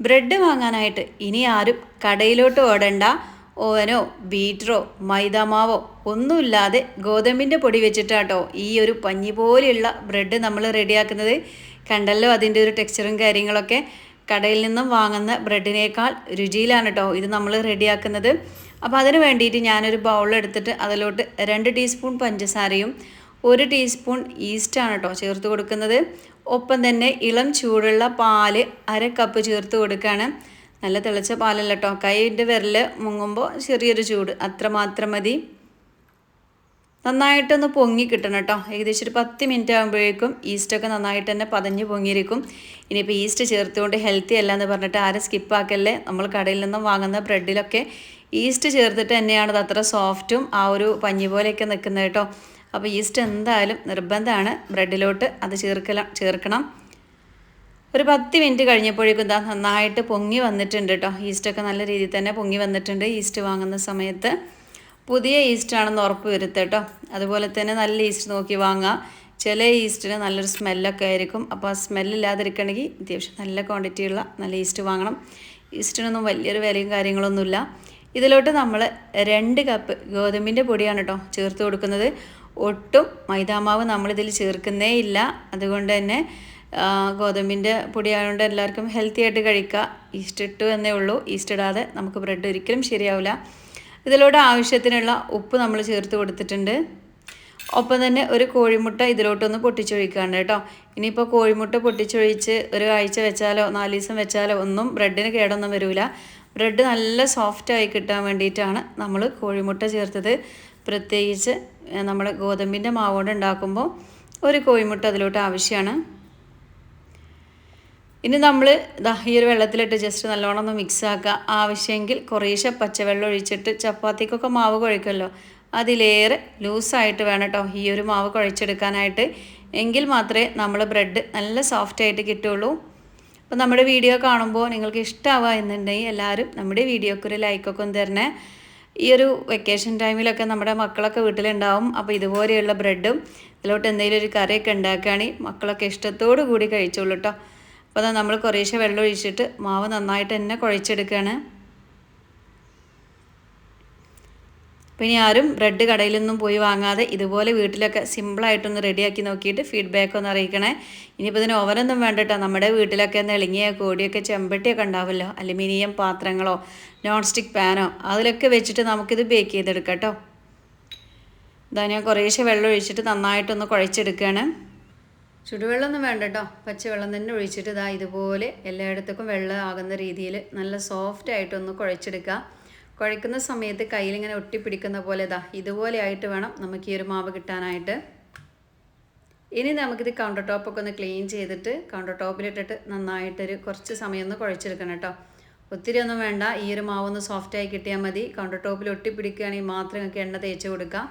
Bread വാങ്ങാനായിട്ട് ഇനി ആരും കടയിലോട്ട് ഓടണ്ട. ഓവനോ ബീറ്ററോ മൈദാമാവോ ഒന്നുമില്ലാതെ ഗോതമ്പിന്റെ പൊടി വെച്ചിട്ടാട്ടോ ഈ ഒരു പഞ്ഞി പോലെയുള്ള ബ്രെഡ് നമ്മൾ റെഡിയാക്കുന്നത്. കണ്ടല്ലോ അതിന്റെ ഒരു ടെക്സ്ചറും കാര്യങ്ങളൊക്കെ. കടയിൽ നിന്നും വാങ്ങുന്ന ബ്രെഡിനേക്കാൾ രുചിയിലാണ് കേട്ടോ ഇത് നമ്മൾ റെഡിയാക്കുന്നത്. അപ്പോൾ അതിന് വേണ്ടിയിട്ട് ഞാനൊരു ബൗൾ എടുത്തിട്ട് അതിലോട്ട് രണ്ട് ടീസ്പൂൺ പഞ്ചസാരയും ഒരു ടീസ്പൂൺ ഈസ്റ്റാണ് കേട്ടോ ചേർത്ത് കൊടുക്കുന്നത്. ഒപ്പം തന്നെ ഇളം ചൂടുള്ള പാൽ അര കപ്പ് ചേർത്ത് കൊടുക്കുകയാണ് നല്ല തിളച്ച പാലല്ല കേട്ടോ കൈന്റെ വിരൽ മുങ്ങുമ്പോൾ ചെറിയൊരു ചൂട്. അത്രമാത്രം മതി. നന്നായിട്ടൊന്ന് പൊങ്ങി കിട്ടണം കേട്ടോ ഏകദേശം ഒരു പത്ത് മിനിറ്റ് ആകുമ്പോഴേക്കും ഈസ്റ്റൊക്കെ നന്നായിട്ട് തന്നെ പതഞ്ഞ് പൊങ്ങിയിരിക്കും. ഇനിയിപ്പോൾ ഈസ്റ്റ് ചേർത്തുകൊണ്ട് ഹെൽത്തി അല്ല എന്ന് പറഞ്ഞിട്ട് ആരും സ്കിപ്പാക്കല്ലേ നമ്മൾ കടയിൽ നിന്നും വാങ്ങുന്ന ബ്രെഡിലൊക്കെ ഈസ്റ്റ് ചേർത്തിട്ട് തന്നെയാണ് അത് അത്ര സോഫ്റ്റും ആ ഒരു പഞ്ഞി പോലെയൊക്കെ നിൽക്കുന്നത് കേട്ടോ അപ്പോൾ ഈസ്റ്റ് എന്തായാലും നിർബന്ധമാണ്. ബ്രെഡിലോട്ട് അത് ചേർക്കല ചേർക്കണം. ഒരു പത്ത് മിനിറ്റ് കഴിഞ്ഞപ്പോഴേക്കും ഇതാ നന്നായിട്ട് പൊങ്ങി വന്നിട്ടുണ്ട് കേട്ടോ ഈസ്റ്റൊക്കെ നല്ല രീതിയിൽ തന്നെ പൊങ്ങി വന്നിട്ടുണ്ട് ഈസ്റ്റ് വാങ്ങുന്ന സമയത്ത്. പുതിയ ഈസ്റ്റാണെന്ന് ഉറപ്പ് വരുത്തുക കേട്ടോ അതുപോലെ തന്നെ നല്ല ഈസ്റ്റ് നോക്കി വാങ്ങുക ചില ഈസ്റ്റിന് നല്ലൊരു സ്മെല്ലൊക്കെ ആയിരിക്കും. അപ്പോൾ ആ സ്മെല്ലില്ലാതിരിക്കണമെങ്കിൽ അത്യാവശ്യം നല്ല ക്വാണ്ടിറ്റിയുള്ള നല്ല ഈസ്റ്റ് വാങ്ങണം. ഈസ്റ്റിനൊന്നും വലിയൊരു വിലയും കാര്യങ്ങളൊന്നുമില്ല. ഇതിലോട്ട് നമ്മൾ രണ്ട് കപ്പ് ഗോതമ്പിന്റെ പൊടിയാണ് കേട്ടോ ചേർത്ത് കൊടുക്കുന്നത്. ഒട്ടും മൈദാമാവ് നമ്മളിതിൽ ചേർക്കുന്നേ ഇല്ല. അതുകൊണ്ട് തന്നെ ഗോതമ്പിന്റെ പൊടി ആയതുകൊണ്ട് എല്ലാവർക്കും ഹെൽത്തി ആയിട്ട് കഴിക്കുക. ഈസ്റ്റ് ഇട്ടു എന്നേ ഉള്ളൂ. ഈസ്റ്റ് ഇടാതെ നമുക്ക് ബ്രെഡ് ഒരിക്കലും ശരിയാവില്ല ഇതിലൂടെ ആവശ്യത്തിനുള്ള ഉപ്പ് നമ്മൾ ചേർത്ത് കൊടുത്തിട്ടുണ്ട്. ഒപ്പം തന്നെ ഒരു കോഴിമുട്ട ഇതിലോട്ടൊന്ന് പൊട്ടിച്ചൊഴിക്കാണ്ട് കേട്ടോ. ഇനിയിപ്പോൾ കോഴിമുട്ട പൊട്ടിച്ചൊഴിച്ച് ഒരു ആഴ്ച വെച്ചാലോ നാല് ദിവസം വെച്ചാലോ ഒന്നും ബ്രെഡിന് കേടൊന്നും വരില്ല ബ്രെഡ് നല്ല സോഫ്റ്റായി കിട്ടാൻ വേണ്ടിയിട്ടാണ് നമ്മൾ കോഴിമുട്ട ചേർത്തത്. പ്രത്യേകിച്ച് നമ്മൾ ഗോതമ്പിന്റെ മാവ് കൊണ്ട് ഉണ്ടാക്കുമ്പോൾ ഒരു കോഴിമുട്ട അതിലോട്ട് ആവശ്യമാണ്. ഇനി നമ്മൾ ഒരു വെള്ളത്തിലിട്ട് ജസ്റ്റ് നല്ലോണം ഒന്ന് മിക്സ് ആക്കുക. ആവശ്യമെങ്കിൽ കുറേശ്ശെ പച്ചവെള്ളം ഒഴിച്ചിട്ട് ചപ്പാത്തിക്കൊക്കെ മാവ് കുഴക്കുമല്ലോ അതിലേറെ ലൂസായിട്ട് വേണം കേട്ടോ ഈ ഒരു മാവ് കുഴച്ചെടുക്കാനായിട്ട്. എങ്കിൽ മാത്രമേ നമ്മൾ ബ്രെഡ് നല്ല സോഫ്റ്റായിട്ട് കിട്ടുള്ളൂ അപ്പോൾ നമ്മുടെ വീഡിയോ കാണുമ്പോൾ നിങ്ങൾക്ക് ഇഷ്ടമാവുക എന്നുണ്ടെങ്കിൽ എല്ലാവരും നമ്മുടെ വീഡിയോക്ക് ഒരു ലൈക്കൊക്കെ ഒന്ന് തരണേ. ഈ ഒരു വെക്കേഷൻ ടൈമിലൊക്കെ നമ്മുടെ മക്കളൊക്കെ വീട്ടിലുണ്ടാവും. അപ്പോൾ ഇതുപോലെയുള്ള ബ്രെഡും ഇതിലോട്ട് എന്തെങ്കിലും ഒരു കറിയൊക്കെ ഉണ്ടാക്കുകയാണെങ്കിൽ മക്കളൊക്കെ ഇഷ്ടത്തോടു കൂടി കഴിച്ചോളൂ കേട്ടോ അപ്പോൾ നമ്മൾ കുറേശ്ശെ വെള്ളം ഒഴിച്ചിട്ട് മാവ് നന്നായിട്ട് തന്നെ കുഴച്ചെടുക്കുകയാണ്. ഇനി ആരും ബ്രെഡ് കടയിലൊന്നും പോയി വാങ്ങാതെ ഇതുപോലെ വീട്ടിലൊക്കെ സിമ്പിളായിട്ടൊന്ന് റെഡിയാക്കി നോക്കിയിട്ട് ഫീഡ്ബാക്ക് ഒന്ന് അറിയിക്കണേ. ഇനിയിപ്പോൾ ഇതിന് ഓവനൊന്നും വേണ്ടട്ടോ. നമ്മുടെ വീട്ടിലൊക്കെ നെളിങ്ങിയ കോടിയൊക്കെ ചെമ്പട്ടിയൊക്കെ ഉണ്ടാവുമല്ലോ. അലുമിനിയം പാത്രങ്ങളോ നോൺ സ്റ്റിക്ക് പാനോ അതിലൊക്കെ വെച്ചിട്ട് നമുക്കിത് ബേക്ക് ചെയ്തെടുക്കാം കേട്ടോ ഇതാ ഞാൻ കുറേശ്ശെ വെള്ളം ഒഴിച്ചിട്ട് നന്നായിട്ടൊന്ന് കുഴച്ചെടുക്കുകയാണ് ചുടുവെള്ളമൊന്നും വേണ്ട കേട്ടോ പച്ചവെള്ളം തന്നെ ഒഴിച്ചിട്ട് ഇതാ ഇതുപോലെ എല്ലായിടത്തേക്കും വെള്ളം ആകുന്ന രീതിയിൽ നല്ല സോഫ്റ്റ് ആയിട്ടൊന്ന് കുഴച്ചെടുക്കുക കുഴക്കുന്ന സമയത്ത് കയ്യിലിങ്ങനെ ഒട്ടിപ്പിടിക്കുന്ന പോലെ ഇതാ ഇതുപോലെ ആയിട്ട് വേണം നമുക്ക് ഈ ഒരു മാവ് കിട്ടാനായിട്ട്. ഇനി നമുക്കിത് കൗണ്ടർ ടോപ്പൊക്കെ ഒന്ന് ക്ലീൻ ചെയ്തിട്ട് കൗണ്ടർ ടോപ്പിലിട്ടിട്ട് നന്നായിട്ടൊരു കുറച്ച് സമയം ഒന്ന് കുഴച്ചെടുക്കണം കേട്ടോ. ഒത്തിരി ഒന്നും വേണ്ട. ഈ ഒരു മാവൊന്ന് സോഫ്റ്റായി കിട്ടിയാൽ മതി. കൗണ്ടർ ടോപ്പിൽ ഒട്ടിപ്പിടിക്കുകയാണെങ്കിൽ മാത്രം നിങ്ങൾക്ക് എണ്ണ തേച്ച് കൊടുക്കാം.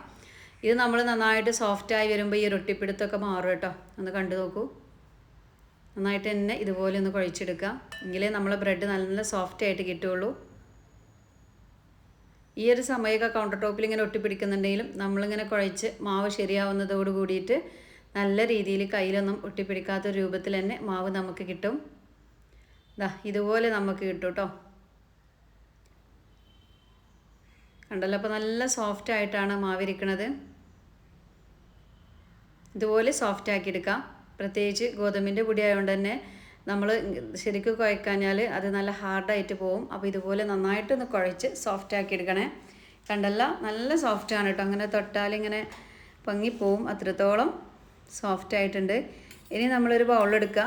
ഇത് നമ്മൾ നന്നായിട്ട് സോഫ്റ്റായി വരുമ്പോൾ ഈ ഒരു ഒട്ടിപ്പിടുത്തൊക്കെ മാറും കേട്ടോ. ഒന്ന് കണ്ടു നോക്കൂ. നന്നായിട്ട് തന്നെ ഇതുപോലെ ഒന്ന് കുഴച്ചെടുക്കാം. എങ്കിലേ നമ്മളെ ബ്രെഡ് നല്ല സോഫ്റ്റ് ആയിട്ട് കിട്ടുള്ളൂ ഈ ഒരു സമയമൊക്കെ കൗണ്ടർ ടോപ്പിൽ ഇങ്ങനെ ഒട്ടിപ്പിടിക്കുന്നുണ്ടെങ്കിലും നമ്മളിങ്ങനെ കുഴച്ച് മാവ് ശരിയാവുന്നതോട് കൂടിയിട്ട് നല്ല രീതിയിൽ കയ്യിലൊന്നും ഒട്ടിപ്പിടിക്കാത്ത രൂപത്തിൽ തന്നെ മാവ് നമുക്ക് കിട്ടും. ദാ ഇതുപോലെ നമുക്ക് കിട്ടും കേട്ടോ കണ്ടല്ലോ അപ്പോൾ നല്ല സോഫ്റ്റ് ആയിട്ടാണ് മാവിരിക്കണത് ഇതുപോലെ സോഫ്റ്റ് ആക്കിയെടുക്കാം പ്രത്യേകിച്ച് ഗോതമ്പിന്റെ പൊടി ആയതുകൊണ്ട് തന്നെ നമ്മൾ ശരിക്കും കുഴക്കാഞ്ഞാൽ അത് നല്ല ഹാർഡായിട്ട് പോകും അപ്പോൾ ഇതുപോലെ നന്നായിട്ടൊന്ന് കുഴച്ച് സോഫ്റ്റ് ആക്കി എടുക്കണേ കണ്ടല്ല നല്ല സോഫ്റ്റാണ് കേട്ടോ അങ്ങനെ തൊട്ടാലിങ്ങനെ പൊങ്ങിപ്പോവും. അത്രത്തോളം സോഫ്റ്റ് ആയിട്ടുണ്ട് ഇനി നമ്മളൊരു ബൗളെടുക്കുക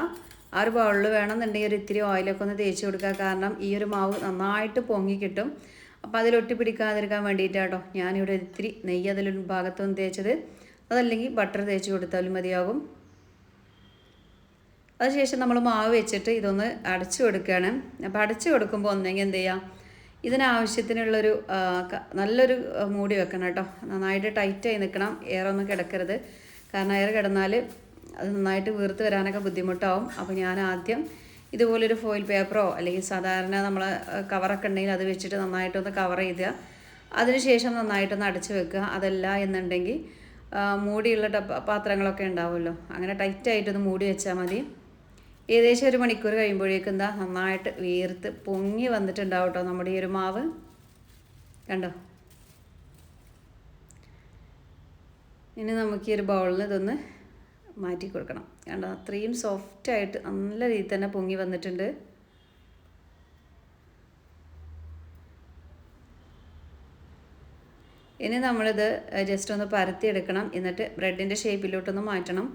ആ ഒരു ബൗളിൽ വേണമെന്നുണ്ടെങ്കിൽ ഒരു ഇത്തിരി ഓയിലൊക്കെ ഒന്ന് തേച്ച് കൊടുക്കുക കാരണം ഈ ഒരു മാവ് നന്നായിട്ട് പൊങ്ങി കിട്ടും. അപ്പോൾ അതിൽ പിടിക്കാതിരിക്കാൻ വേണ്ടിയിട്ടാട്ടോ ഞാനിവിടെ ഇത്തിരി നെയ്യ് അതിലൊരു ഭാഗത്തൊന്ന് തേച്ചത്. അതല്ലെങ്കിൽ ബട്ടർ തേച്ച് കൊടുത്താലും മതിയാകും. അതിനുശേഷം നമ്മൾ മാവ് വെച്ചിട്ട് ഇതൊന്ന് അടച്ചു കൊടുക്കുകയാണ്. അപ്പോൾ അടച്ചു കൊടുക്കുമ്പോൾ ഒന്നെങ്കിൽ എന്ത് ചെയ്യാം? ഇതിനാവശ്യത്തിനുള്ളൊരു നല്ലൊരു മൂടി വെക്കണം കേട്ടോ. നന്നായിട്ട് ടൈറ്റായി നിൽക്കണം. എയറൊന്നും കിടക്കരുത്. കാരണം എയർ കിടന്നാൽ അത് നന്നായിട്ട് വീർത്ത് വരാനൊക്കെ ബുദ്ധിമുട്ടാവും. അപ്പോൾ ഞാൻ ആദ്യം ഇതുപോലൊരു ഫോയിൽ പേപ്പറോ അല്ലെങ്കിൽ സാധാരണ നമ്മൾ കവറൊക്കെ ഉണ്ടെങ്കിൽ അത് വെച്ചിട്ട് നന്നായിട്ടൊന്ന് കവർ ചെയ്യുക അതിനുശേഷം നന്നായിട്ടൊന്ന് അടച്ചു വെക്കുക. അതല്ല എന്നുണ്ടെങ്കിൽ മൂടിയുള്ള പാത്രങ്ങളൊക്കെ ഉണ്ടാവുമല്ലോ. അങ്ങനെ ടൈറ്റായിട്ടൊന്ന് മൂടി വെച്ചാൽ മതി. ഏകദേശം ഒരു മണിക്കൂർ കഴിയുമ്പോഴേക്കും എന്താ നന്നായിട്ട് വീർത്ത് പൊങ്ങി വന്നിട്ടുണ്ടാവും കേട്ടോ നമ്മുടെ ഈ ഒരു മാവ്. കണ്ടോ? ഇനി നമുക്ക് ഈ ഒരു ബൗളിൽ ഇതൊന്ന് മാറ്റി കൊടുക്കണം. കണ്ടോ? അത്രയും സോഫ്റ്റായിട്ട് നല്ല രീതിയിൽ തന്നെ പൊങ്ങി വന്നിട്ടുണ്ട്. ഇനി നമ്മളിത് ജസ്റ്റ് ഒന്ന് പരത്തിയെടുക്കണം. എന്നിട്ട് ബ്രെഡിന്റെ ഷേപ്പിലോട്ടൊന്ന് മാറ്റണം.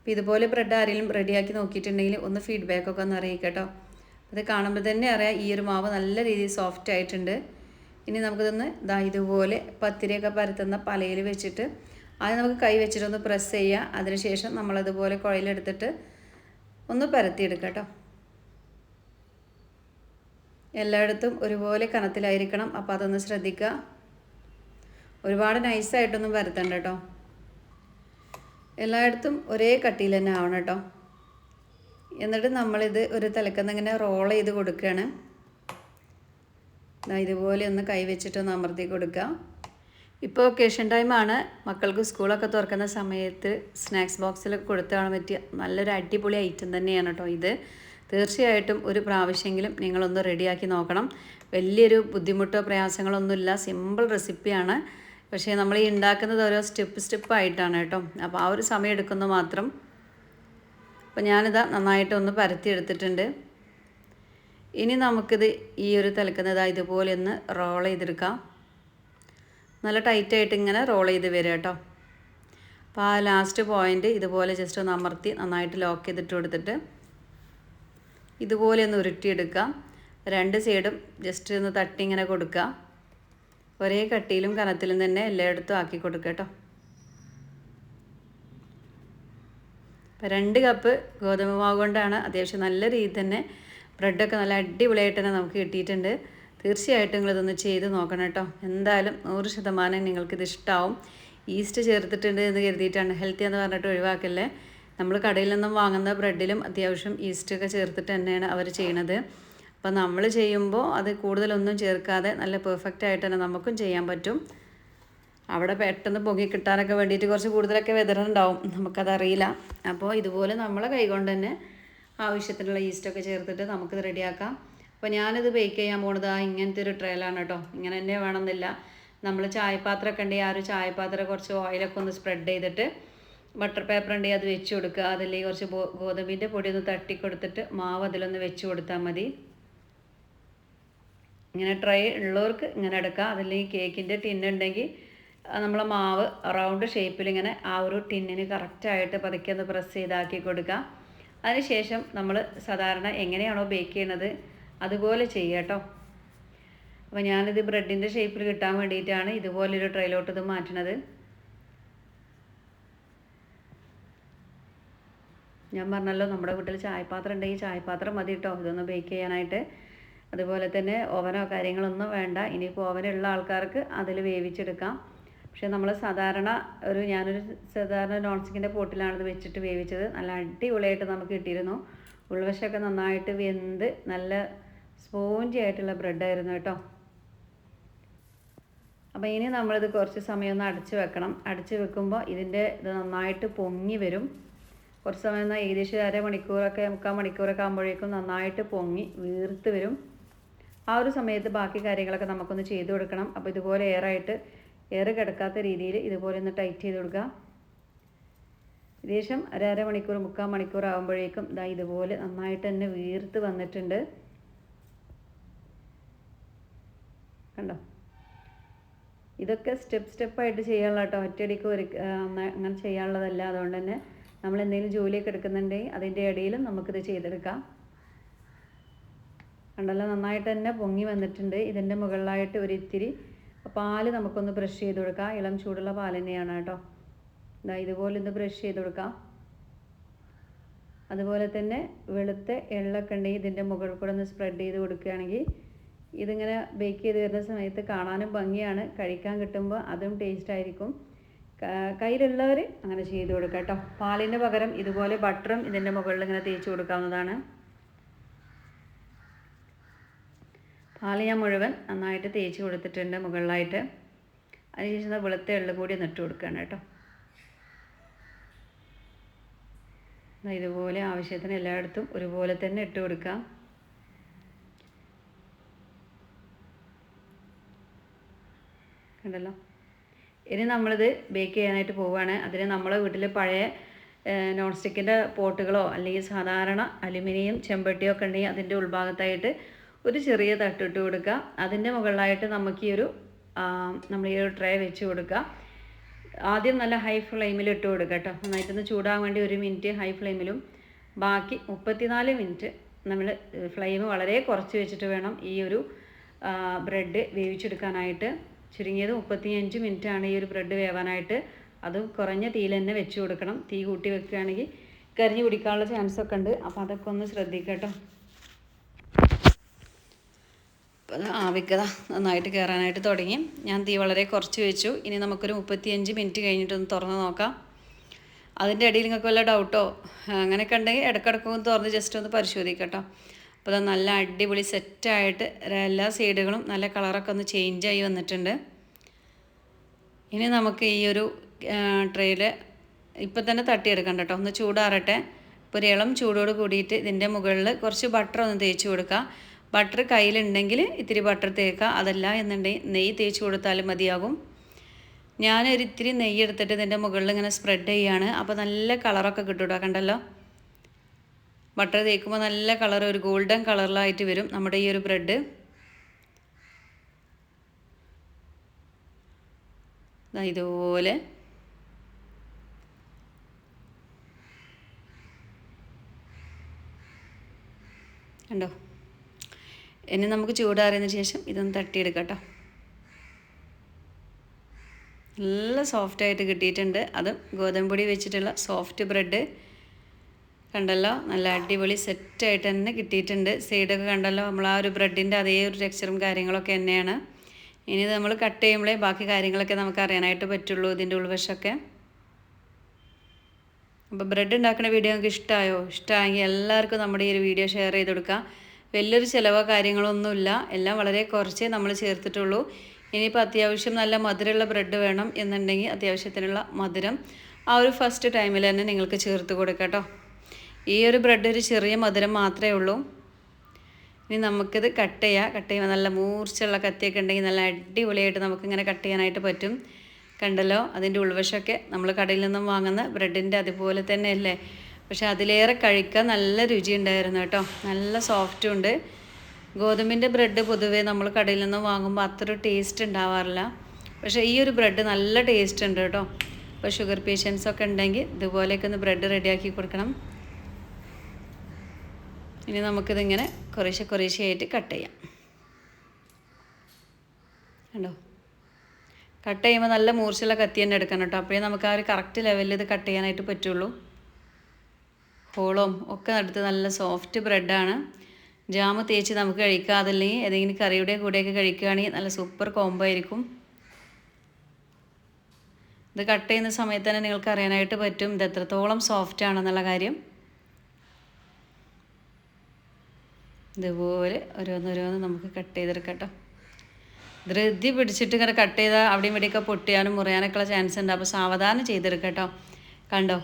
അപ്പോൾ ഇതുപോലെ ബ്രെഡ് ആരെങ്കിലും റെഡിയാക്കി നോക്കിയിട്ടുണ്ടെങ്കിൽ ഒന്ന് ഫീഡ്ബാക്കൊക്കെ ഒന്ന് കേട്ടോ. അത് കാണുമ്പോൾ തന്നെ അറിയാം ഈ ഒരു മാവ് നല്ല രീതിയിൽ സോഫ്റ്റ് ആയിട്ടുണ്ട്. ഇനി നമുക്കിതൊന്ന് ഇതാ ഇതുപോലെ പത്തിരിയൊക്കെ പരത്തുന്ന പലയിൽ വെച്ചിട്ട് ആദ്യം നമുക്ക് കൈ വെച്ചിട്ടൊന്ന് പ്രസ് ചെയ്യുക അതിനുശേഷം നമ്മളതുപോലെ കുഴയിലെടുത്തിട്ട് ഒന്ന് പരത്തിയെടുക്കുക കേട്ടോ. എല്ലായിടത്തും ഒരുപോലെ കനത്തിലായിരിക്കണം. അപ്പോൾ അതൊന്ന് ശ്രദ്ധിക്കുക ഒരുപാട് നൈസായിട്ടൊന്നും പരത്തണ്ട കേട്ടോ. എല്ലായിടത്തും ഒരേ കട്ടിയിൽ തന്നെ ആവണം കേട്ടോ. എന്നിട്ട് നമ്മളിത് ഒരു തലക്കന്ന് ഇങ്ങനെ റോൾ ചെയ്ത് കൊടുക്കുകയാണ്. ഇതുപോലെ ഒന്ന് കൈ വെച്ചിട്ടൊന്ന് അമർത്തി കൊടുക്കുക. ഇപ്പോൾ വെക്കേഷൻ ടൈമാണ് മക്കൾക്ക് സ്കൂളൊക്കെ തുറക്കുന്ന സമയത്ത് സ്നാക്സ് ബോക്സിൽ കൊടുത്താണ് പറ്റിയ നല്ലൊരു അടിപൊളി ഐറ്റം തന്നെയാണ് കേട്ടോ ഇത്. തീർച്ചയായിട്ടും ഒരു പ്രാവശ്യമെങ്കിലും നിങ്ങളൊന്ന് റെഡിയാക്കി നോക്കണം. വലിയൊരു ബുദ്ധിമുട്ടോ പ്രയാസങ്ങളൊന്നുമില്ല. സിമ്പിൾ റെസിപ്പിയാണ് പക്ഷേ നമ്മൾ ഈ ഉണ്ടാക്കുന്നത് ഓരോ സ്റ്റെപ്പ് സ്റ്റെപ്പ് ആയിട്ടാണ് കേട്ടോ. അപ്പോൾ ആ ഒരു സമയം എടുക്കുന്നത് മാത്രം. അപ്പോൾ ഞാനിതാ നന്നായിട്ടൊന്ന് പരത്തി എടുത്തിട്ടുണ്ട് ഇനി നമുക്കിത് ഈ ഒരു തലക്കുന്നത് ഇതുപോലെ ഒന്ന് റോൾ ചെയ്തെടുക്കാം. നല്ല ടൈറ്റായിട്ട് ഇങ്ങനെ റോൾ ചെയ്ത് വരിക കേട്ടോ. അപ്പോൾ ആ ലാസ്റ്റ് പോയിന്റ് ഇതുപോലെ ജസ്റ്റ് ഒന്ന് അമർത്തി നന്നായിട്ട് ലോക്ക് ചെയ്തിട്ട് കൊടുത്തിട്ട് ഇതുപോലെ ഒന്ന് ഉരുട്ടിയെടുക്കാം. രണ്ട് സൈഡും ജസ്റ്റ് ഒന്ന് തട്ടി ഇങ്ങനെ കൊടുക്കുക ഒരേ കട്ടിയിലും കനത്തിലും തന്നെ എല്ലായിടത്തും ആക്കി കൊടുക്കുക കേട്ടോ. രണ്ട് കപ്പ് ഗോതമ്പ് മാവ് കൊണ്ടാണ് അത്യാവശ്യം നല്ല രീതിയിൽ തന്നെ ബ്രെഡൊക്കെ നല്ല അടിപൊളിയായിട്ട് തന്നെ നമുക്ക് കിട്ടിയിട്ടുണ്ട്. തീർച്ചയായിട്ടും നിങ്ങളിതൊന്ന് ചെയ്ത് നോക്കണം കേട്ടോ. എന്തായാലും നൂറ് ശതമാനം നിങ്ങൾക്കിത് ഇഷ്ടമാവും ഈസ്റ്റ് ചേർത്തിട്ടുണ്ട് എന്ന് കരുതിയിട്ടാണ് ഹെൽത്തി എന്ന് പറഞ്ഞിട്ട് ഒഴിവാക്കല്ലേ നമ്മൾ കടയിൽ നിന്നും വാങ്ങുന്ന ബ്രെഡിലും അത്യാവശ്യം ഈസ്റ്റൊക്കെ ചേർത്തിട്ട് തന്നെയാണ് അവർ ചെയ്യണത്. അപ്പോൾ നമ്മൾ ചെയ്യുമ്പോൾ അത് കൂടുതലൊന്നും ചേർക്കാതെ നല്ല പെർഫെക്റ്റ് ആയിട്ട് തന്നെ നമുക്കും ചെയ്യാൻ പറ്റും. അവിടെ പെട്ടെന്ന് പൊങ്ങി കിട്ടാനൊക്കെ വേണ്ടിയിട്ട് കുറച്ച് കൂടുതലൊക്കെ വിതറുണ്ടാവും നമുക്കതറിയില്ല. അപ്പോൾ ഇതുപോലെ നമ്മളെ കൈകൊണ്ട് തന്നെ ആവശ്യത്തിനുള്ള ഈസ്റ്റൊക്കെ ചേർത്തിട്ട് നമുക്കിത് റെഡിയാക്കാം. അപ്പോൾ ഞാനിത് ബേക്ക് ചെയ്യാൻ പോണത് ആ ഇങ്ങനത്തെ ഒരു ട്രയലാണ് കേട്ടോ. ഇങ്ങനെ തന്നെ വേണമെന്നില്ല. നമ്മൾ ചായപാത്രമൊക്കെ ഉണ്ടെങ്കിൽ ആ ഒരു ചായപാത്രം കുറച്ച് ഓയിലൊക്കെ ഒന്ന് സ്പ്രെഡ് ചെയ്തിട്ട് ബട്ടർ പേപ്പർ ഉണ്ടെങ്കിൽ അത് വെച്ച് കൊടുക്കുക. അതിലേക്ക് കുറച്ച് ഗോതമ്പിന്റെ പൊടി ഒന്ന് തട്ടി കൊടുത്തിട്ട് മാവ് അതിലൊന്ന് വെച്ച് കൊടുത്താൽ മതി. ഇങ്ങനെ ട്രൈ ഉള്ളവർക്ക് ഇങ്ങനെ എടുക്കാം. അതല്ലെങ്കിൽ കേക്കിന്റെ ഉണ്ടെങ്കിൽ നമ്മൾ മാവ് റൗണ്ട് ഷേപ്പിൽ ഇങ്ങനെ ആ ഒരു ടിന്നിന് കറക്റ്റായിട്ട് പതുക്കെ ഒന്ന് പ്രസ് ചെയ്താക്കി കൊടുക്കുക അതിനുശേഷം നമ്മൾ സാധാരണ എങ്ങനെയാണോ ബേക്ക് ചെയ്യണത് അതുപോലെ ചെയ്യുക കേട്ടോ. അപ്പോൾ ഞാനിത് ബ്രെഡിന്റെ ഷേപ്പിൽ കിട്ടാൻ വേണ്ടിയിട്ടാണ് ഇതുപോലൊരു ട്രൈലോട്ട് ഇത് മാറ്റണത്. ഞാൻ പറഞ്ഞല്ലോ നമ്മുടെ വീട്ടിൽ ചായപാത്രം ഉണ്ടെങ്കിൽ ചായപാത്രം മതി കേട്ടോ ഇതൊന്ന് ബേക്ക് ചെയ്യാനായിട്ട്. അതുപോലെ തന്നെ ഓവനോ കാര്യങ്ങളൊന്നും വേണ്ട. ഇനിയിപ്പോൾ ഓവനുള്ള ആൾക്കാർക്ക് അതിൽ വേവിച്ചെടുക്കാം. പക്ഷെ നമ്മൾ സാധാരണ ഒരു ഞാനൊരു സാധാരണ നോൺ സ്റ്റിക്കിന്റെ പോട്ടിലാണ് ഇത് വെച്ചിട്ട് വേവിച്ചത്. നല്ല അടിപൊളിയായിട്ട് നമുക്ക് കിട്ടിയിരുന്നു. ഉൾവശമൊക്കെ നന്നായിട്ട് വെന്ത് നല്ല സ്പോഞ്ചി ആയിട്ടുള്ള ബ്രെഡായിരുന്നു കേട്ടോ. അപ്പോൾ ഇനി നമ്മളിത് കുറച്ച് സമയം ഒന്ന് അടച്ച് വെക്കണം. അടച്ച് വെക്കുമ്പോൾ ഇതിന്റെ ഇത് നന്നായിട്ട് പൊങ്ങി വരും. കുറച്ച് സമയം ഏകദേശം അരമണിക്കൂറൊക്കെ മുക്കാൽ മണിക്കൂറൊക്കെ ആകുമ്പോഴേക്കും നന്നായിട്ട് പൊങ്ങി വീർത്ത് വരും. ആ ഒരു സമയത്ത് ബാക്കി കാര്യങ്ങളൊക്കെ നമുക്കൊന്ന് ചെയ്ത് കൊടുക്കണം. അപ്പോൾ ഇതുപോലെ എയറായിട്ട് എയർ കിടക്കാത്ത രീതിയിൽ ഇതുപോലെ ഒന്ന് ടൈറ്റ് ചെയ്ത് കൊടുക്കുക. ഏകദേശം അരര അര മണിക്കൂർ മുക്കാൽ മണിക്കൂർ ആകുമ്പോഴേക്കും ഇതാ ഇതുപോലെ നന്നായിട്ട് തന്നെ വീർത്ത് വന്നിട്ടുണ്ട്. കണ്ടോ? ഇതൊക്കെ സ്റ്റെപ്പ് സ്റ്റെപ്പായിട്ട് ചെയ്യാനുള്ള കേട്ടോ. ഒറ്റയടിക്ക് ഒരു അങ്ങനെ ചെയ്യാനുള്ളതല്ല. അതുകൊണ്ട് തന്നെ നമ്മൾ എന്തെങ്കിലും ജോലിയൊക്കെ എടുക്കുന്നുണ്ടെങ്കിൽ അതിന്റെ ഇടയിലും നമുക്കിത് ചെയ്തെടുക്കാം. കണ്ടല്ലോ നന്നായിട്ട് തന്നെ പൊങ്ങി വന്നിട്ടുണ്ട്. ഇതിന്റെ മുകളിലായിട്ട് ഒരു ഇത്തിരി പാൽ നമുക്കൊന്ന് ബ്രഷ് ചെയ്ത് കൊടുക്കാം. ഇളം ചൂടുള്ള പാൽ തന്നെയാണ് കേട്ടോ. ഇതാ ഇതുപോലെ ഒന്ന് ബ്രഷ് ചെയ്ത് കൊടുക്കാം. അതുപോലെ തന്നെ വെളുത്ത എള്ളൊക്കെ ഉണ്ടെങ്കിൽ ഇതിന്റെ മുകളിൽ കൂടെ ഒന്ന് സ്പ്രെഡ് ചെയ്ത് കൊടുക്കുകയാണെങ്കിൽ ഇതിങ്ങനെ ബേക്ക് ചെയ്ത് വരുന്ന സമയത്ത് കാണാനും ഭംഗിയാണ്. കഴിക്കാൻ കിട്ടുമ്പോൾ അതും ടേസ്റ്റ് ആയിരിക്കും. കയ്യിലുള്ളവർ അങ്ങനെ ചെയ്ത് കൊടുക്കാം കേട്ടോ. പാലിന് പകരം ഇതുപോലെ ബട്ടറും ഇതിന്റെ മുകളിൽ ഇങ്ങനെ തേച്ച് കൊടുക്കാവുന്നതാണ്. പാൽ ഞാൻ മുഴുവൻ നന്നായിട്ട് തേച്ച് കൊടുത്തിട്ടുണ്ട് മുകളിലായിട്ട്. അതിനുശേഷം വെളുത്ത എള്ളു കൂടി നട്ട് കൊടുക്കുകയാണ് കേട്ടോ. ഇതുപോലെ ആവശ്യത്തിന് എല്ലായിടത്തും ഒരുപോലെ തന്നെ ഇട്ട് കൊടുക്കാം. കണ്ടല്ലോ? ഇനി നമ്മളിത് ബേക്ക് ചെയ്യാനായിട്ട് പോവുകയാണ് അതിന് നമ്മളെ വീട്ടിൽ പഴയ നോൺ സ്റ്റിക്കിന്റെ പോട്ടുകളോ അല്ലെങ്കിൽ സാധാരണ അലുമിനിയം ചെമ്പട്ടിയോ ഒക്കെ ഉണ്ടെങ്കിൽ അതിന്റെ ഉൾഭാഗത്തായിട്ട് ഒരു ചെറിയ തട്ടിട്ട് കൊടുക്കുക. അതിന്റെ മുകളിലായിട്ട് നമുക്ക് ഈ ഒരു നമ്മൾ ഈ ഒരു ട്രേ വെച്ച് കൊടുക്കുക. ആദ്യം നല്ല ഹൈ ഫ്ലെയിമിൽ ഇട്ട് കൊടുക്കുക കേട്ടോ. നന്നായിട്ടൊന്ന് ചൂടാകാൻ വേണ്ടി ഒരു മിനിറ്റ് ഹൈ ഫ്ലെയിമിലും ബാക്കി മുപ്പത്തിനാല് മിനിറ്റ് നമ്മൾ ഫ്ലെയിം വളരെ കുറച്ച് വെച്ചിട്ട് വേണം ഈ ഒരു ബ്രെഡ് വേവിച്ചെടുക്കാനായിട്ട്. ചുരുങ്ങിയത് മുപ്പത്തിയഞ്ച് മിനിറ്റാണ് ഈ ഒരു ബ്രെഡ് വേവാനായിട്ട്. അതും കുറഞ്ഞ തീയിൽ തന്നെ വെച്ച് കൊടുക്കണം. തീ കൂട്ടി വെക്കുകയാണെങ്കിൽ കരിഞ്ഞു പിടിക്കാനുള്ള ചാൻസ് ഒക്കെ ഉണ്ട്. അപ്പോൾ അതൊക്കെ ഒന്ന് ശ്രദ്ധിക്കുക കേട്ടോ. അപ്പോൾ അത് ആവിക്കത നന്നായിട്ട് കയറാനായിട്ട് തുടങ്ങി. ഞാൻ തീ വളരെ കുറച്ച് വെച്ചു. ഇനി നമുക്കൊരു മുപ്പത്തിയഞ്ച് മിനിറ്റ് കഴിഞ്ഞിട്ടൊന്ന് തുറന്ന് നോക്കാം. അതിന്റെ ഇടയിൽ നിങ്ങൾക്ക് വല്ല ഡൗട്ടോ അങ്ങനെയൊക്കെ ഉണ്ടെങ്കിൽ ഇടയ്ക്കിടയ്ക്ക് ഒന്ന് തുറന്ന് ജസ്റ്റ് ഒന്ന് പരിശോധിക്കട്ടോ. കേട്ടോ അപ്പോൾ അത് നല്ല അടിപൊളി സെറ്റായിട്ട് എല്ലാ സൈഡുകളും നല്ല കളറൊക്കെ ഒന്ന് ചേഞ്ചായി വന്നിട്ടുണ്ട്. ഇനി നമുക്ക് ഈ ഒരു ട്രെയിൽ ഇപ്പം തന്നെ തട്ടിയെടുക്കണ്ട കേട്ടോ ഒന്ന് ചൂടാറട്ടെ. ഇപ്പോൾ ഒരു ഇളം ചൂടോട് കൂടിയിട്ട് ഇതിന്റെ മുകളിൽ കുറച്ച് ബട്ടർ ഒന്ന് തേച്ച് കൊടുക്കുക ബട്ടർ കയ്യിലുണ്ടെങ്കിൽ ഇത്തിരി ബട്ടർ തേക്കുക. അതല്ല എന്നുണ്ടെങ്കിൽ നെയ്യ് തേച്ച് കൊടുത്താലും മതിയാകും. ഞാനൊരു ഇത്തിരി നെയ്യ് എടുത്തിട്ട് ഇതിന്റെ മുകളിൽ ഇങ്ങനെ സ്പ്രെഡ് ചെയ്യുകയാണ് അപ്പോൾ നല്ല കളറൊക്കെ കിട്ടും കണ്ടല്ലോ? ബട്ടർ തേക്കുമ്പോൾ നല്ല കളർ ഒരു ഗോൾഡൻ കളറിലായിട്ട് വരും നമ്മുടെ ഈ ഒരു ബ്രെഡ് ഇതുപോലെ. കണ്ടോ? ഇനി നമുക്ക് ചൂടാറിയതിന് ശേഷം ഇതൊന്ന് തട്ടിയെടുക്കാം നല്ല സോഫ്റ്റ് ആയിട്ട് കിട്ടിയിട്ടുണ്ട്. അതും ഗോതമ്പൊടി വെച്ചിട്ടുള്ള സോഫ്റ്റ് ബ്രെഡ് കണ്ടല്ലോ? നല്ല അടിപൊളി സെറ്റായിട്ട് തന്നെ കിട്ടിയിട്ടുണ്ട്. സൈഡൊക്കെ കണ്ടല്ലോ? നമ്മൾ ആ ഒരു ബ്രെഡിന്റെ അതേ ഒരു ടെക്സ്ചറും കാര്യങ്ങളൊക്കെ തന്നെയാണ്. ഇനി ഇത് നമ്മൾ കട്ട് ചെയ്യുമ്പോഴേ ബാക്കി കാര്യങ്ങളൊക്കെ നമുക്ക് അറിയാനായിട്ട് പറ്റുള്ളൂ ഇതിന്റെ ഉൾവശമൊക്കെ. അപ്പോൾ ബ്രെഡ് ഉണ്ടാക്കുന്ന വീഡിയോ നിങ്ങൾക്ക് ഇഷ്ടമായോ ഇഷ്ടമായെങ്കിൽ എല്ലാവർക്കും നമ്മുടെ ഈ ഒരു വീഡിയോ ഷെയർ ചെയ്ത് കൊടുക്കുക വലിയൊരു ചിലവോ കാര്യങ്ങളൊന്നുമില്ല എല്ലാം വളരെ കുറച്ചേ നമ്മൾ ചേർത്തിട്ടുള്ളൂ. ഇനിയിപ്പോൾ അത്യാവശ്യം നല്ല മധുരമുള്ള ബ്രെഡ് വേണം എന്നുണ്ടെങ്കിൽ അത്യാവശ്യത്തിനുള്ള മധുരം ആ ഒരു ഫസ്റ്റ് ടൈമിൽ തന്നെ നിങ്ങൾക്ക് ചേർത്ത് കൊടുക്കാം ഈ ഒരു ബ്രെഡ് ഒരു ചെറിയ മധുരം മാത്രമേ ഉള്ളൂ. ഇനി നമുക്കിത് കട്ട് ചെയ്യാം. കട്ട് ചെയ്യുമ്പോൾ നല്ല മൂർച്ചയുള്ള കത്തിയൊക്കെ ഉണ്ടെങ്കിൽ നല്ല അടിപൊളിയായിട്ട് നമുക്കിങ്ങനെ കട്ട് ചെയ്യാനായിട്ട് പറ്റും. കണ്ടല്ലോ? അതിന്റെ ഉൾവശമൊക്കെ നമ്മൾ കടയിൽ നിന്നും വാങ്ങുന്ന ബ്രെഡിന്റെ അതുപോലെ തന്നെ അല്ലേ പക്ഷെ അതിലേറെ കഴിക്കാൻ നല്ല രുചി ഉണ്ടായിരുന്നു കേട്ടോ. നല്ല സോഫ്റ്റും ഉണ്ട് ഗോതമ്പിന്റെ ബ്രെഡ് പൊതുവേ നമ്മൾ കടയിൽ നിന്ന് വാങ്ങുമ്പോൾ അത്ര ടേസ്റ്റ് ഉണ്ടാവാറില്ല. പക്ഷേ ഈ ഒരു ബ്രെഡ് നല്ല ടേസ്റ്റ് ഉണ്ട് കേട്ടോ. ഇപ്പോൾ ഷുഗർ പേഷ്യൻസ് ഒക്കെ ഉണ്ടെങ്കിൽ ഇതുപോലെയൊക്കെ ഒന്ന് ബ്രെഡ് റെഡിയാക്കി കൊടുക്കണം. ഇനി നമുക്കിതിങ്ങനെ കുറേശ്ശെ കുറേശ്ശെ ആയിട്ട് കട്ട് ചെയ്യാം. കണ്ടോ? കട്ട് ചെയ്യുമ്പോൾ നല്ല മൂർച്ചയുള്ള കത്തി തന്നെ എടുക്കണം കേട്ടോ. അപ്പോഴേ നമുക്ക് ആ ഒരു കറക്റ്റ് ലെവലിൽ ഇത് കട്ട് ചെയ്യാനായിട്ട് പറ്റുള്ളൂ. ഹോളും ഒക്കെ എടുത്ത് നല്ല സോഫ്റ്റ് ബ്രെഡാണ് ജാമ് തേച്ച് നമുക്ക് കഴിക്കാം. ഏതെങ്കിലും കറിയുടെ കൂടെയൊക്കെ കഴിക്കുകയാണെങ്കിൽ നല്ല സൂപ്പർ കോംബോ ആയിരിക്കും. ഇത് കട്ട് ചെയ്യുന്ന സമയത്ത് തന്നെ നിങ്ങൾക്ക് അറിയാനായിട്ട് പറ്റും. ഇത് എത്രത്തോളം സോഫ്റ്റ് ആണെന്നുള്ള കാര്യം. ഇതുപോലെ ഓരോന്നോരോന്ന് നമുക്ക് കട്ട് ചെയ്തെടുക്കാം ധൃതി പിടിച്ചിട്ട് ഇങ്ങനെ കട്ട് ചെയ്താൽ അവിടെയും ഇവിടെയൊക്കെ പൊട്ടിയാനും മുറിയാനൊക്കെ ഉള്ള ചാൻസ് ഉണ്ട്. അപ്പോൾ സാവധാനം ചെയ്തെടുക്കാം കേട്ടോ കണ്ടോ?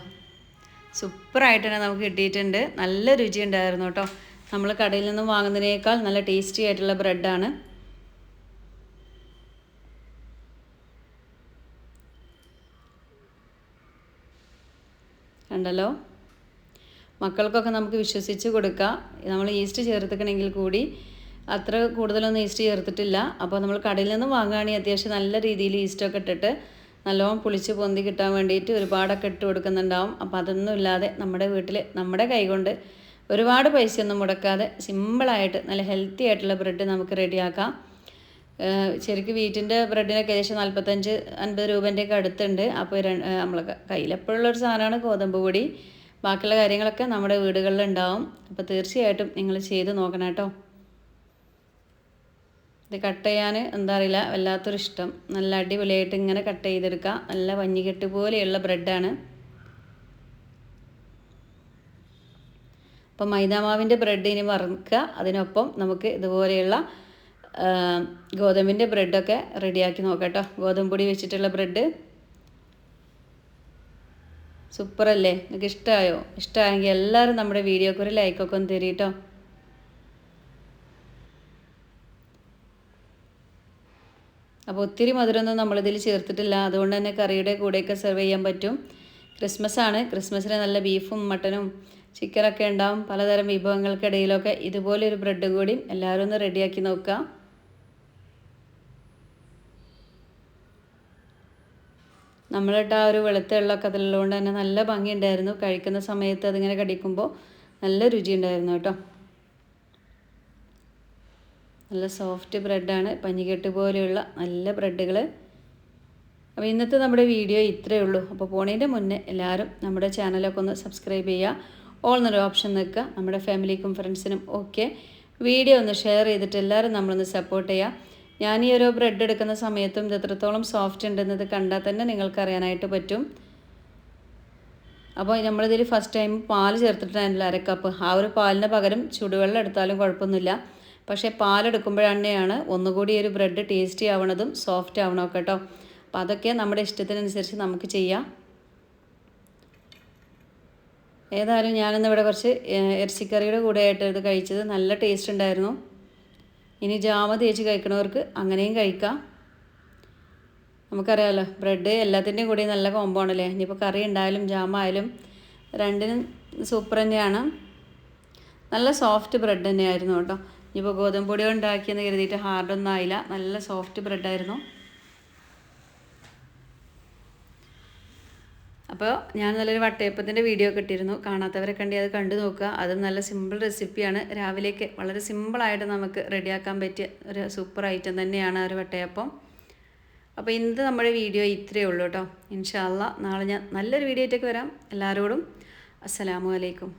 സൂപ്പറായിട്ട് തന്നെ നമുക്ക് കിട്ടിയിട്ടുണ്ട്. നല്ല രുചി ഉണ്ടായിരുന്നു കേട്ടോ. നമ്മൾ കടയിൽ നിന്നും വാങ്ങുന്നതിനേക്കാൾ നല്ല ടേസ്റ്റി ആയിട്ടുള്ള ബ്രെഡാണ്. കണ്ടല്ലോ? മക്കൾക്കൊക്കെ നമുക്ക് വിശ്വസിച്ച് കൊടുക്കാം. നമ്മൾ ഈസ്റ്റ് ചേർത്തിക്കണമെങ്കിൽ കൂടി അത്ര കൂടുതലൊന്നും ഈസ്റ്റ് ചേർത്തിട്ടില്ല. അപ്പോൾ നമ്മൾ കടയിൽ നിന്നും വാങ്ങുകയാണെങ്കിൽ അത്യാവശ്യം നല്ല രീതിയിൽ ഈസ്റ്റൊക്കെ ഇട്ടിട്ട് നല്ലോണം പുളിച്ച് പൊന്തി കിട്ടാൻ വേണ്ടിയിട്ട് ഒരുപാടൊക്കെ ഇട്ട് കൊടുക്കുന്നുണ്ടാവും. അപ്പോൾ അതൊന്നും ഇല്ലാതെ നമ്മുടെ വീട്ടിൽ നമ്മുടെ കൈകൊണ്ട് ഒരുപാട് പൈസയൊന്നും മുടക്കാതെ സിമ്പിളായിട്ട് നല്ല ഹെൽത്തി ആയിട്ടുള്ള ബ്രെഡ് നമുക്ക് റെഡിയാക്കാം. ശരിക്കും വീട്ടിന്റെ ബ്രെഡിനൊക്കെ ഏകദേശം നാൽപ്പത്തഞ്ച് അൻപത് രൂപേന്റെയൊക്കെ അടുത്തുണ്ട്. അപ്പോൾ നമ്മളെ കയ്യിലെപ്പോഴുള്ളൊരു സാധനമാണ് ഗോതമ്പ് പൊടി. ബാക്കിയുള്ള കാര്യങ്ങളൊക്കെ നമ്മുടെ വീടുകളിലുണ്ടാവും. അപ്പോൾ തീർച്ചയായിട്ടും നിങ്ങൾ ചെയ്ത് നോക്കണം കേട്ടോ. ഇത് കട്ട് ചെയ്യാൻ എന്താ അറിയില്ല വല്ലാത്തൊരു ഇഷ്ടം. നല്ല അടിപൊളിയായിട്ട് ഇങ്ങനെ കട്ട് ചെയ്തെടുക്കുക നല്ല പഞ്ഞിക്കെട്ട് പോലെയുള്ള ബ്രെഡാണ്. അപ്പം മൈദാമാവിന്റെ ബ്രെഡ് ഇനി വറുക്കുക. അതിനൊപ്പം നമുക്ക് ഇതുപോലെയുള്ള ഗോതമ്പിന്റെ ബ്രെഡൊക്കെ റെഡിയാക്കി നോക്കാം ഗോതമ്പ് പൊടി വെച്ചിട്ടുള്ള ബ്രെഡ്. സൂപ്പറല്ലേ? നിങ്ങൾക്ക് ഇഷ്ടമായോ ഇഷ്ടമായെങ്കിൽ എല്ലാവരും നമ്മുടെ വീഡിയോക്ക് ഒരു ലൈക്കൊക്കെ ഒന്ന് തരീ കേട്ടോ അപ്പോൾ ഒത്തിരി മധുരമൊന്നും നമ്മളിതിൽ ചേർത്തിട്ടില്ല. അതുകൊണ്ട് തന്നെ കറിയുടെ കൂടെയൊക്കെ സെർവ് ചെയ്യാൻ പറ്റും. ക്രിസ്മസ് ആണ്. ക്രിസ്മസിന് നല്ല ബീഫും മട്ടനും ചിക്കനൊക്കെ ഉണ്ടാവും. പലതരം വിഭവങ്ങൾക്കിടയിലൊക്കെ ഇതുപോലെ ഒരു ബ്രെഡ് കൂടി എല്ലാവരും ഒന്ന് റെഡിയാക്കി നോക്കുക നമ്മളിട്ട് ആ ഒരു വെളുത്ത എള്ളൊക്കെ അതിലുള്ളതുകൊണ്ട് തന്നെ നല്ല ഭംഗിയുണ്ടായിരുന്നു. കഴിക്കുന്ന സമയത്ത് അതിങ്ങനെ കടിക്കുമ്പോൾ നല്ല രുചി ഉണ്ടായിരുന്നു കേട്ടോ. നല്ല സോഫ്റ്റ് ബ്രെഡാണ് പഞ്ഞിക്കെട്ട് പോലെയുള്ള നല്ല ബ്രെഡുകൾ അപ്പോൾ ഇന്നത്തെ നമ്മുടെ വീഡിയോ ഇത്രയേ ഉള്ളൂ. അപ്പോൾ പോണേന്റെ മുന്നേ എല്ലാവരും നമ്മുടെ ചാനലൊക്കെ ഒന്ന് സബ്സ്ക്രൈബ് ചെയ്യുക ഓൾ എന്നൊരു ഓപ്ഷൻ നിൽക്കുക. നമ്മുടെ ഫാമിലിക്കും ഫ്രണ്ട്സിനും ഒക്കെ വീഡിയോ ഒന്ന് ഷെയർ ചെയ്തിട്ട് എല്ലാവരും നമ്മളൊന്ന് സപ്പോർട്ട് ചെയ്യുക ഞാൻ ഈ ഒരു ബ്രെഡ് എടുക്കുന്ന സമയത്തും ഇത് എത്രത്തോളം സോഫ്റ്റ് ഉണ്ടെന്നത് കണ്ടാൽ തന്നെ നിങ്ങൾക്കറിയാനായിട്ട് പറ്റും. അപ്പോൾ നമ്മളിതിൽ ഫസ്റ്റ് ടൈം പാൽ ചേർത്തിട്ടാണ് അരക്കപ്പ്. കപ്പ് ആ ഒരു പാലിന് പകരം ചുടുവെള്ളം എടുത്താലും കുഴപ്പമൊന്നുമില്ല. പക്ഷേ പാലെടുക്കുമ്പോഴാണ് ഒന്നുകൂടി ഒരു ബ്രെഡ് ടേസ്റ്റി ആവണതും സോഫ്റ്റ് ആവണമൊക്കെ കേട്ടോ അപ്പോൾ അതൊക്കെ നമ്മുടെ ഇഷ്ടത്തിനനുസരിച്ച് നമുക്ക് ചെയ്യാം. ഏതായാലും ഞാനിന്ന് ഇവിടെ കുറച്ച് ഇറച്ചിക്കറിയുടെ കൂടെ ആയിട്ട് ഇത് കഴിച്ചത് നല്ല ടേസ്റ്റ് ഉണ്ടായിരുന്നു. ഇനി ജാമ തേച്ച് കഴിക്കണവർക്ക് അങ്ങനെയും കഴിക്കാം. നമുക്കറിയാമല്ലോ ബ്രെഡ് എല്ലാത്തിന്റെയും കൂടി നല്ല കോമ്പോ ആണല്ലേ? ഇനിയിപ്പോൾ കറി ഉണ്ടായാലും ജാമ ആയാലും രണ്ടിനും സൂപ്പർ തന്നെയാണ്. നല്ല സോഫ്റ്റ് ബ്രെഡ് തന്നെയായിരുന്നു കേട്ടോ. ഇനിയിപ്പോൾ ഗോതമ്പ് പൊടി ഉണ്ടാക്കിയെന്ന് കരുതിയിട്ട് ഹാർഡൊന്നും ആയില്ല. നല്ല സോഫ്റ്റ് ബ്രെഡായിരുന്നു അപ്പോൾ ഞാൻ നല്ലൊരു വട്ടയപ്പത്തിന്റെ വീഡിയോ ഒക്കെ ഇട്ടിരുന്നു. കാണാത്തവരെ കണ്ടി അത് കണ്ടു നോക്കുക. അതും നല്ല സിമ്പിൾ റെസിപ്പിയാണ് രാവിലേക്ക് വളരെ സിമ്പിളായിട്ട് നമുക്ക് റെഡിയാക്കാൻ പറ്റിയ ഒരു സൂപ്പർ ഐറ്റം തന്നെയാണ് ഒരു വട്ടയപ്പം. അപ്പോൾ ഇന്നത്തെ നമ്മുടെ വീഡിയോ ഇത്രയേ ഉള്ളൂ കേട്ടോ. ഇൻഷാല്ല നാളെ ഞാൻ നല്ലൊരു വീഡിയോ ആയിട്ടൊക്കെ വരാം. എല്ലാവരോടും അസ്സലാമു അലൈക്കും.